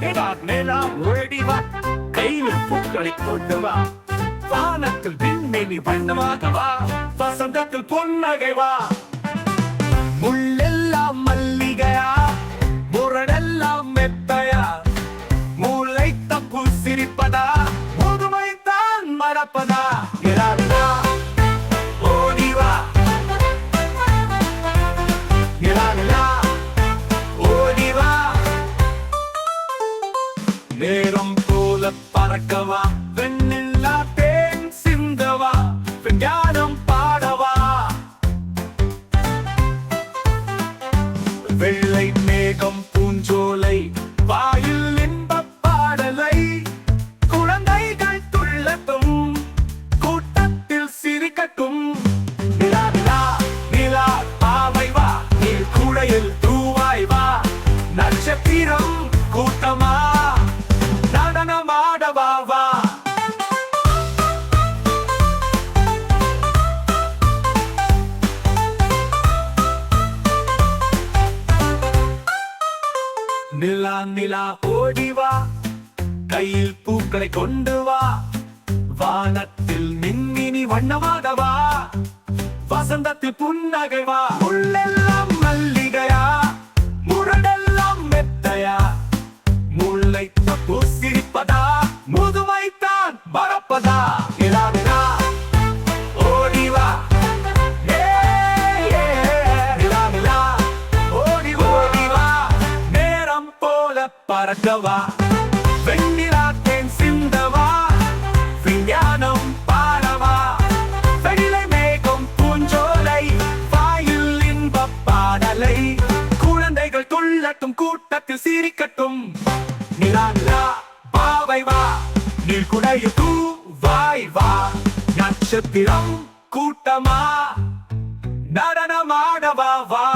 நிலா ஓடி வா. கையில் பூக்களை கொண்டு வா. வானத்தில் விண்மீனி வண்ணமாக வா. வசந்தத்தில் பொன்னகை வா. முள்ளெல்லாம் மல்லிகையா? முரடெல்லாம் மெத்தையா மூளை தப்பு சிரிப்பதா முதுமை தான் மறப்பதா? நேரம் போல பறக்கவா? பெண்ணில்லா தேன் சிந்தவா? விஞ்ஞானம் பாடவா? வெள்ளை நடனமாடவா நிலா நிலா ஓடி வா. கையில் பூக்களை கொண்டு வா. வானத்தில் மின்மினி வண்ணமாக வா வசந்தத்தில் புன்னகை வா முள்ளெல்லாம் பறக்கவா? வெண்ணிலாத்தேன் சிந்தவா? விஞ்ஞானம் பாடவா வெள்ளை மேகம் பூஞ்சோலை வாயில் இன்ப பாடலை குழந்தைகள் துள்ளட்டும் கூட்டத்தில் சிரிக்கட்டும். நிலாலா பாவை வா நீர் குடைய தூ வாய் வா. நட்சத்திரம் கூட்டமா? நடனமாடவா வா?